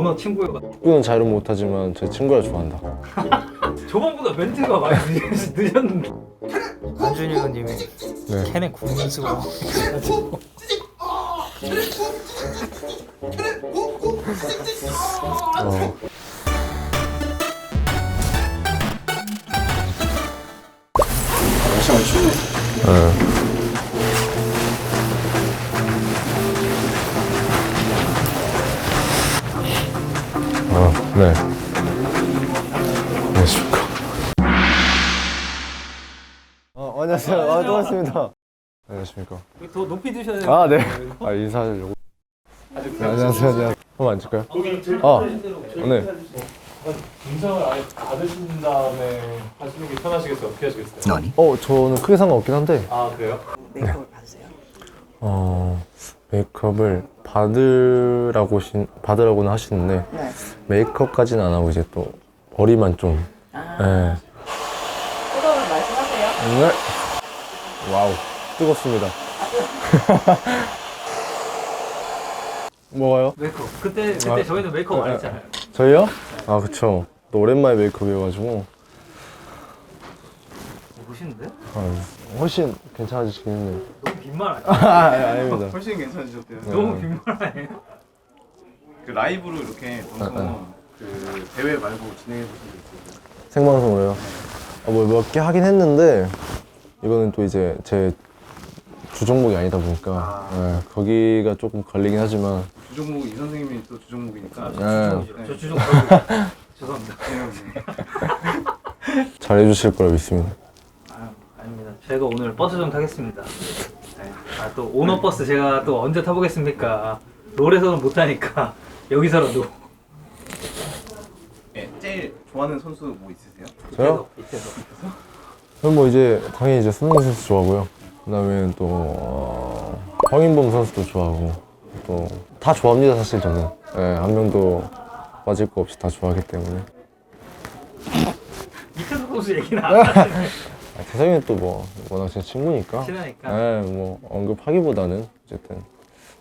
오너 친구여가 축구는 잘은 못하지만 제 친구를 좋아한다. 저번보다 멘트가 많이 늦- 늦었는데 안준이 형님이 네. 캔의 군수고 어. 네. 네. 안녕하십니까. 어, 안녕하세요. 아, 또 왔습니다. 안녕하십니까. 더 높이 드셔야 돼요 아, 네. 아, 인사하려고. 네, 안녕하세요. 안녕하세요. 한번 앉을까요? 아, 네. 인상을 아예 받으신 다음에 하시는 게 편하시겠어요? 어떻게 하시겠어요? 어, 저는 크게 상관없긴 한데, 아 그래요? 메이크업을 받으세요? 어, 메이크업을 받으라고, 신, 받으라고는 하시는데, 네. 메이크업까지는 안 하고 이제 또 머리만 좀, 아, 네. 뜨거운 말씀하세요. 네. 와우, 뜨겁습니다. 뭐가요? 메이크업 그때 그때 아, 저희는 메이크업 안 아, 했잖아요 저희요? 아, 그쵸. 또 오랜만에 메이크업이어가지고, 멋있는데? 아, 훨씬 괜찮아지긴 했네요. 빈말 아니야? 아, 아닙니다. 훨씬 괜찮으셨대요. 너무 빈말 아니에요? 그 라이브로 이렇게 방송 아, 그 대회 말고 진행해 보신 적 있어요? 생방송으로요? 아, 뭐몇 개 하긴 했는데 이거는 또 이제 제 주종목이 아니다 보니까 아. 예, 거기가 조금 걸리긴 하지만 주종목 이 선생님이 또 주종목이니까. 예, 저 주종 죄송합니다 잘해주실 거라 믿습니다. 아, 아닙니다 제가 오늘 버스 좀 타겠습니다 네. 아 또 오너 버스 제가 또 언제 타보겠습니까 롤에서는 못 타니까 여기서라도 예, 제일 좋아하는 선수 뭐 있으세요? 저요? 밑에서 그럼 뭐 이제 당연히 이제 손흥민 선수 좋아하고요. 그다음에 또 어, 황인범 선수도 좋아하고 또 다 좋아합니다 사실 저는 예, 한 명도 빠질 거 없이 다 좋아하기 때문에 밑에서 선수 얘기는 안 하시네 아, 태성이는 또 뭐 워낙 제 친구니까 친하니까 네, 뭐 언급하기보다는 어쨌든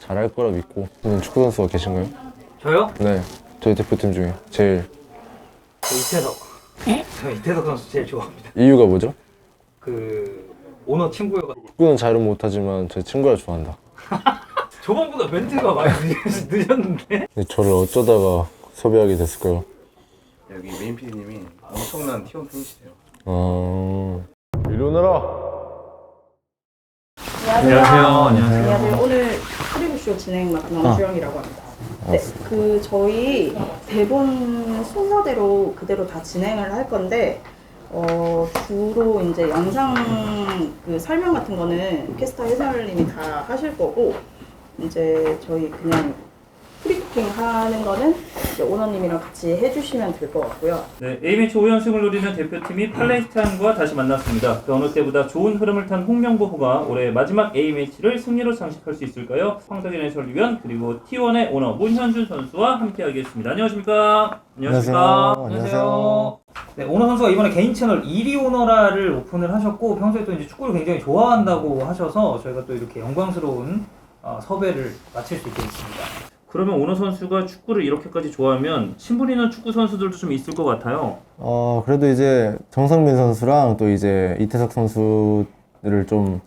잘할 거라 믿고 있는 축구 선수가 계신가요? 저요? 네, 저희 대표팀 중에 제일 저 이태석 저 이태석 선수 제일 좋아합니다 이유가 뭐죠? 그 오너 친구여가 축구는 잘은 못하지만 제 친구를 좋아한다. 저번보다 멘트가 많이 늦- 늦었는데 근데 저를 어쩌다가 섭외하게 됐을까요? 여기 메인 PD님이 엄청난 T1 팬이시대요. 어... 오너라. 안녕하세요. 안녕하세요. 안녕하세요. 오늘 프리뷰쇼 진행 맡은 엄주영이라고 합니다. 네, 그 저희 대본 순서대로 그대로 다 진행을 할 건데 어, 주로 이제 영상 그 설명 같은 거는 캐스터 해설님이 다 하실 거고 이제 저희 그냥 프리토킹 하는 거는 이제 오너님이랑 같이 해주시면 될 것 같고요. 네, A매치 5연승을 노리는 대표팀이 팔레스타인과 다시 만났습니다. 그 어느 때보다 좋은 흐름을 탄 홍명보 후가 올해 마지막 A매치를 승리로 장식할 수 있을까요? 황석현 해설위원 그리고 T1의 오너 문현준 선수와 함께하겠습니다. 안녕하십니까? 안녕하세요. 안녕하세요. 네, 오너 선수가 이번에 개인 채널 1위 오너라를 오픈을 하셨고 평소에 또 이제 축구를 굉장히 좋아한다고 하셔서 저희가 또 이렇게 영광스러운 어, 섭외를 마칠 수 있게 됐습니다. 그러면 오너 선수가 축구를 이렇게까지 좋아하면 친분 있는 축구 선수들도 좀 있을 것 같아요. 어 그래도 이제 정성민 선수랑 또 이제 이태석 선수들을 좀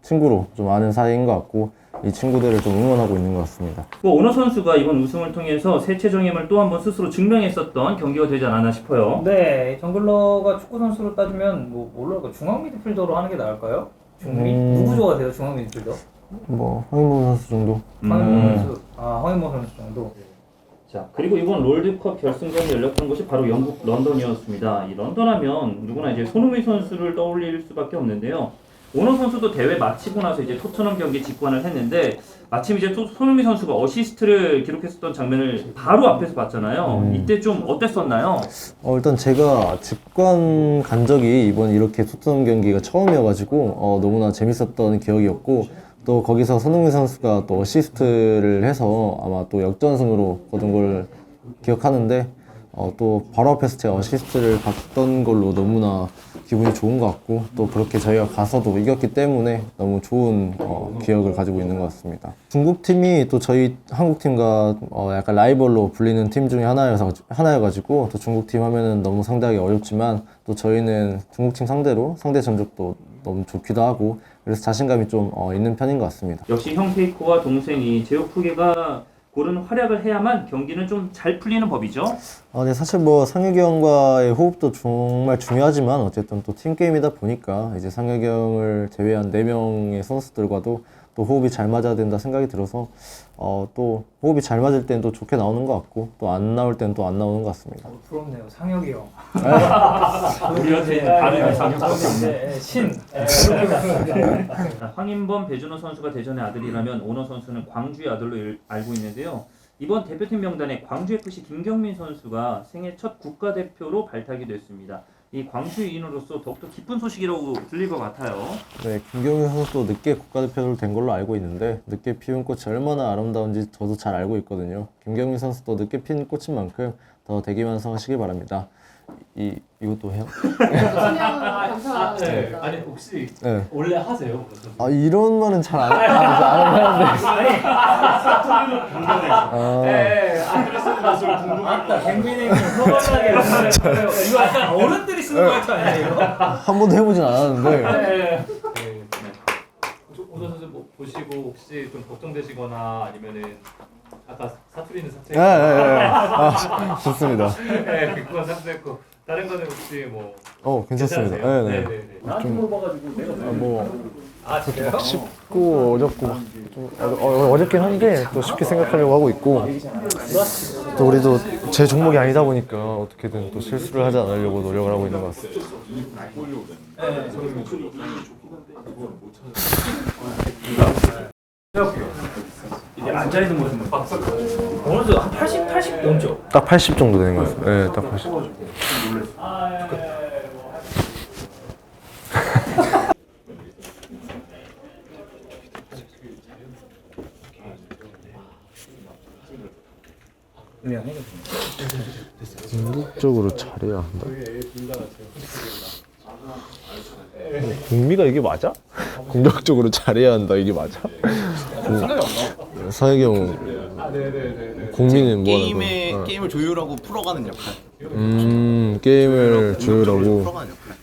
친구로 좀 아는 사이인 것 같고 이 친구들을 좀 응원하고 있는 것 같습니다. 그 오너 선수가 이번 우승을 통해서 세체적임을 또 한 번 스스로 증명했었던 경기가 되지 않았나 싶어요. 네, 정글러가 축구 선수로 따지면 뭐 뭘로 할까? 중앙 미드필더로 하는 게 나을까요? 중미? 음. 누구 좋아하세요? 중앙 미드필더? 뭐 황인범 선수 정도. 황인모 음. 선수. 아, 황인모 선수 정도. 자 그리고 이번 롤드컵 결승전이 열렸던 곳이 바로 영국 런던이었습니다. 이 런던 하면 누구나 이제 손흥민 선수를 떠올릴 수밖에 없는데요. 오너 선수도 대회 마치고 나서 이제 토트넘 경기 직관을 했는데 마침 이제 또 손흥민 선수가 어시스트를 기록했었던 장면을 바로 앞에서 봤잖아요. 음. 이때 좀 어땠었나요? 어, 일단 제가 직관 간 적이 이번 이렇게 토트넘 경기가 처음이어가지고 어, 너무나 재밌었던 기억이었고 또 거기서 손흥민 선수가 또 어시스트를 해서 아마 또 역전승으로 거둔 걸 기억하는데 어, 또 바로 앞에서 제가 어시스트를 봤던 걸로 너무나 기분이 좋은 것 같고 또 그렇게 저희가 가서도 이겼기 때문에 너무 좋은 어, 기억을 가지고 있는 것 같습니다. 중국 팀이 또 저희 한국 팀과 어, 약간 라이벌로 불리는 팀 중에 하나여서 하나여가지고 또 중국 팀 하면은 너무 상대하기 어렵지만 또 저희는 중국 팀 상대로 상대 전적도 너무 좋기도 하고 그래서 자신감이 좀 어, 있는 편인 것 같습니다. 역시 형 페이커와 동생이 제육 푸게가 고른 활약을 해야만 경기는 좀 잘 풀리는 법이죠. 아, 네, 사실 뭐 상혁이 형과의 호흡도 정말 중요하지만 어쨌든 또 팀 게임이다 보니까 이제 상혁이 형을 제외한 네 명의 선수들과도 또 호흡이 잘 맞아야 된다 생각이 들어서 어, 또 호흡이 잘 맞을 땐또 좋게 나오는 것 같고 또 안 나올 땐또안 나오는 것 같습니다. 어, 부럽네요. 상혁이 형. 우리한테 다른 상혁밖에 없네. 네, 신. 자, 황인범, 배준호 선수가 대전의 아들이라면 오너 선수는 광주의 아들로 일- 알고 있는데요. 이번 대표팀 명단에 광주FC 김경민 선수가 생애 첫 국가대표로 발탁이 됐습니다. 이 광주인으로서 더욱더 기쁜 소식이라고 들릴 것 같아요. 네, 김경민 선수도 늦게 국가대표로 된 걸로 알고 있는데 늦게 피운 꽃이 얼마나 아름다운지 저도 잘 알고 있거든요. 김경민 선수도 늦게 핀 꽃인 만큼 더 대기만성하시길 바랍니다. 이 이것도 해요? 네. 아니 혹시 네. 원래 하세요? 아 이런 말은 잘안 안 하는데. 아, 네. 아 그래서 맞다. 갱민이 형이 서운하게 이거 약간 어른들이 쓰는 거 같지 않아요? 이거? 한 번도 해보진 않았는데. 네. 오늘 선수 뭐 보시고 혹시 좀 걱정되시거나 아니면은 아까 사투리는 삭제. 예, 예, 예. 아, 좋습니다. 네, 그건 삭제했고 다른 거는 혹시 뭐 어, 괜찮습니다. 괜찮으세요? 네, 네. 네네네. 나한테 물어봐가지고 내가 아, 뭐아 진짜요? 쉽고 어렵고 막좀 어, 렵긴 한데 또 쉽게 생각하려고 하고 있고 또 우리도 제 종목이 아니다 보니까 어떻게든 또 실수를 하지 않으려고 노력을 하고 있는 것 같습니다. 이게 앉아 있는 모습. 어느 정도 한 80, 80 넘죠. 딱 80 정도 되는 것 같습니다. 네, 딱 80. 궁극적으로 잘해야 한다. 국미가 이게 맞아? 공격적으로 잘해야 한다 이게 맞아? 형 국민은 뭐 하는 게임의 거야? 어. 게임을 조율하고 풀어가는 역할. 음 게임을 조율하고 풀어가는 역할.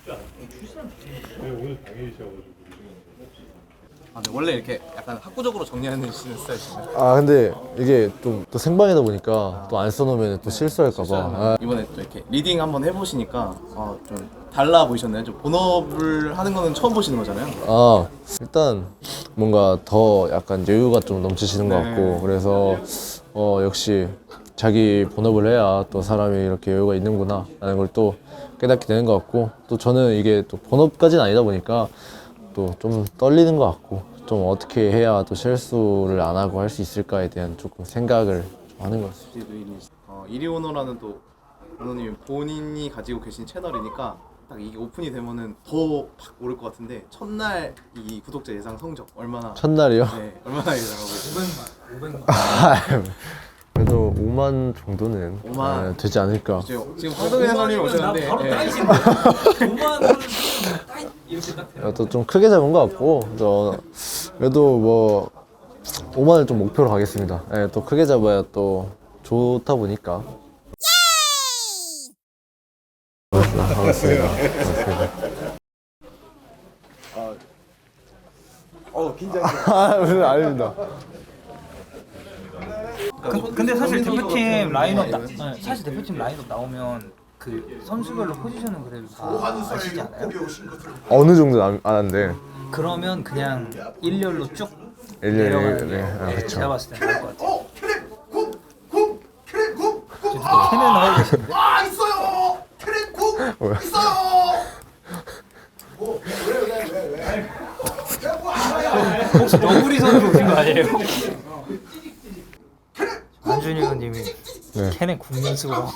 아, 네, 원래 이렇게 약간 학구적으로 정리하는 스타일이시나요? 아 근데 이게 또, 또 생방이다 보니까 또 안 써놓으면 또 실수할까봐 아, 이번에 또 이렇게 리딩 한번 해보시니까 어, 좀 달라 보이셨나요? 좀 본업을 하는 거는 처음 보시는 거잖아요. 아 일단 뭔가 더 약간 여유가 좀 넘치시는 것 같고 네. 그래서 어 역시 자기 본업을 해야 또 사람이 이렇게 여유가 있는구나 라는 걸 또 깨닫게 되는 것 같고 또 저는 이게 또 본업까지는 아니다 보니까 또 좀 떨리는 것 같고 좀 어떻게 해야 또 실수를 안 하고 할 수 있을까에 대한 조금 생각을 좀 하는 것 같습니다. 어, 이리 오너라는 또 오너님이 본인이 가지고 계신 채널이니까 딱 이게 오픈이 되면은 더팍 오를 것 같은데 첫날 이 구독자 예상 성적 얼마나 첫날이요? 네 얼마나 예상하고 있어요? 그래도 5만 정도는 5만. 네, 되지 않을까. 지금 지금 황동현 해설님 오셨는데 바로 예. 따이신데. 5만 원 이렇게 딱 돼요. 어, 또좀 크게 잡은 것 같고 또 그래도 뭐 5만을 좀 목표로 가겠습니다. 예, 또 크게 잡아야 또 좋다 보니까. 반갑습니다. 반갑습니다. 반갑습니다. 어 긴장. 아, 무슨 아닙니다. 그, 근데 사실 대표팀 라인업 나, 네, 사실 대표팀 라인업 나오면 그 선수별로 포지션은 그래도 다 아시지 않아요? 어느 정도 안, 안 한데. 그러면 그냥 일렬로 쭉 일렬, 내려가는 게 네, 아, 네, 그쵸. 제가 봤을 때 나을 것 같아요. 캐는 나오고 계신데? 아 있어요. 트랙국 뭐야? 있어요. 뭐 왜 왜왜 혹시 너구리 선수 오신 거 아니에요? 안준희 의원님이 네. 찌직 아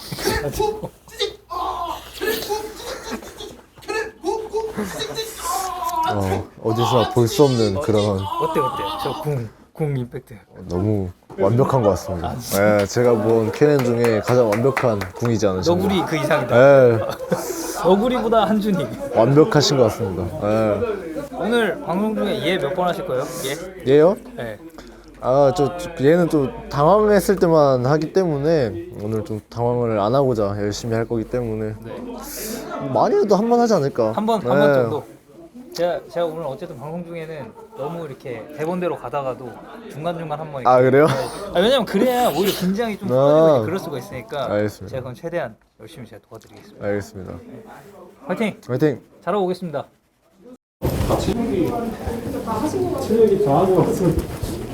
어, 어디서 볼 수 없는 그런 어때 어때? 저궁궁 임팩트. 너무 완벽한 것 같습니다. 예, 제가 본 캐넨 중에 가장 완벽한 궁이지 않으셨나. 너구리 그 이상이다. 예. 너구리보다 한준이. 완벽하신 것 같습니다. 예. 오늘 방송 중에 얘 몇 번 하실 거예요? 얘? 얘요? 네. 아, 저, 저 얘는 좀 당황했을 때만 하기 때문에 오늘 좀 당황을 안 하고자 열심히 할 거기 때문에 많이 해도 한 번 하지 않을까. 한 번, 한 번 네. 정도. 제가, 제가 오늘 어쨌든 방송 중에는 너무 이렇게 대본대로 가다가도 중간 중간 한 번. 아, 이렇게- 그래요? 아, 왜냐면 그래야 오히려 긴장이 좀 아. 풀어지고 그럴 수가 있으니까. 알겠습니다. 제가 그건 최대한 열심히 제가 도와드리겠습니다. 알겠습니다. 화이팅! 화이팅! 잘하고 오겠습니다.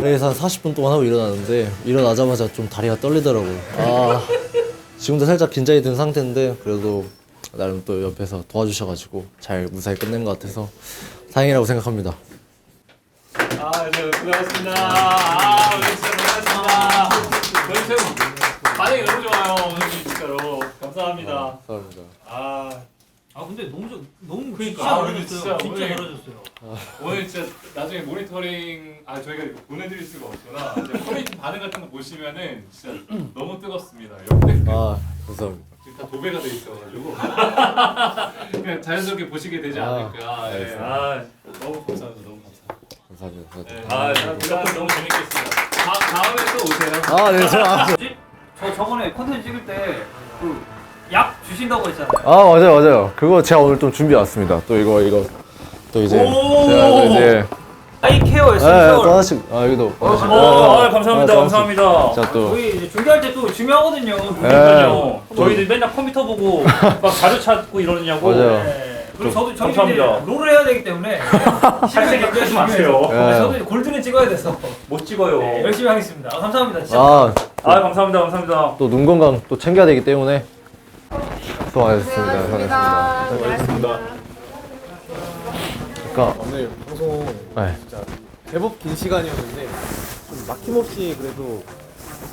그래서 한 40분 동안 하고 일어났는데 일어나자마자 좀 다리가 떨리더라고요. 아 지금도 살짝 긴장이 된 상태인데 그래도 나름 또 옆에서 도와주셔가지고 잘 무사히 끝낸 것 같아서 다행이라고 생각합니다. 아, 네, 고생하셨습니다. 아, 오늘 진짜 고생하셨습니다. 지금 반응이 너무 좋아요. 오늘 진짜로 감사합니다. 감사합니다. 아, 아 근데 너무 좀 너무 그러니까. 진짜 아, 잘해줬어요. 진짜 진짜 오늘- 잘해줬어요. 오늘 진짜 나중에 모니터링 아 저희가 이거 보내드릴 수가 없구나. 이제 커뮤니티 반응 같은 거 보시면은 진짜 너무 뜨겁습니다. 역대급 아 감사합니다. 지금 다 도배가 돼 있어가지고 그냥 자연스럽게 보시게 되지 아, 않을까. 예. 알겠습니다. 아, 너무 감사합니다. 너무 감사합니다. 감사합니다. 네. 아, 무조건 너무 재밌겠습니다. 다, 다음에 또 오세요. 아 네, 제가 저 저번에 콘텐츠 찍을 때그 약 주신다고 했잖아요. 아 맞아요 맞아요. 그거 제가 오늘 좀 준비해 왔습니다. 또 이거 이거 또 이제 오! 제가 또 이제 아이케어 네, 에센셜. 또 하나씩 아 여기도 하나씩. 어, 아, 감사합니다. 아, 또 감사합니다. 자 또. 저희 이제 준비할 때 또 중요하거든요. 그러니까요. 저희들 맨날 컴퓨터 보고 막 자료 찾고 이러느냐고. 맞아요. 네. 그리고 저도 저희 이제 감사합니다. 롤을 해야 되기 때문에 살색이 하지 마세요. 네. 저도 이제 골드는 찍어야 돼서 못 찍어요. 네, 열심히 하겠습니다. 아, 감사합니다. 진짜. 아, 아, 감사합니다. 감사합니다. 또눈 건강 또 챙겨야 되기 때문에 수고하셨습니다. 수고하셨습니다. 그러니까 오늘 방송 네. 제법 긴 시간이었는데 좀 막힘없이 그래도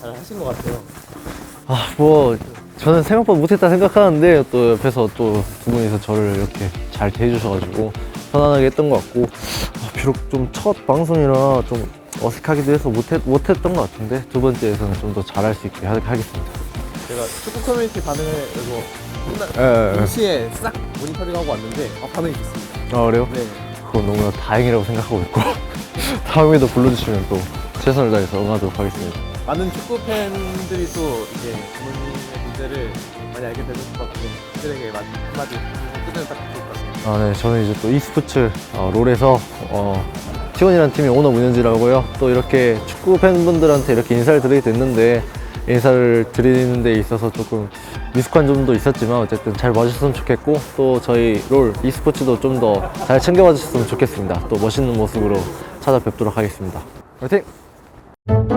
잘 하신 것 같아요. 아, 뭐 저는 생각보다 못했다 생각하는데 또 옆에서 또 두 분이서 저를 이렇게 잘 대해주셔가지고 편안하게 했던 것 같고 아, 비록 좀 첫 방송이라 좀 어색하기도 해서 못했, 못했던 것 같은데 두 번째에서는 좀 더 잘할 수 있게 하, 하겠습니다. 제가 축구 커뮤니티 반응을 이거 예, 예, 예. 동시에 싹 모니터링하고 왔는데 어, 반응이 좋습니다. 아, 그래요? 네. 그건 너무나 다행이라고 생각하고 있고 다음에도 불러주시면 또 최선을 다해서 응하도록 하겠습니다. 많은 축구 팬들이 또 이제 부모님의 문제를 많이 알게 되는 것 같고 그들에게 많이 한마디 끝내는 딱 좋을 것 같습니다. 아, 네. 저는 이제 또 e스포츠 어, 롤에서 어, T1이라는 팀의 오너 문현지라고요. 또 이렇게 축구 팬분들한테 이렇게 인사를 드리게 됐는데 인사를 드리는 데 있어서 조금 미숙한 점도 있었지만 어쨌든 잘 봐주셨으면 좋겠고 또 저희 롤 e스포츠도 좀 더 잘 챙겨봐 주셨으면 좋겠습니다. 또 멋있는 모습으로 찾아뵙도록 하겠습니다. 화이팅!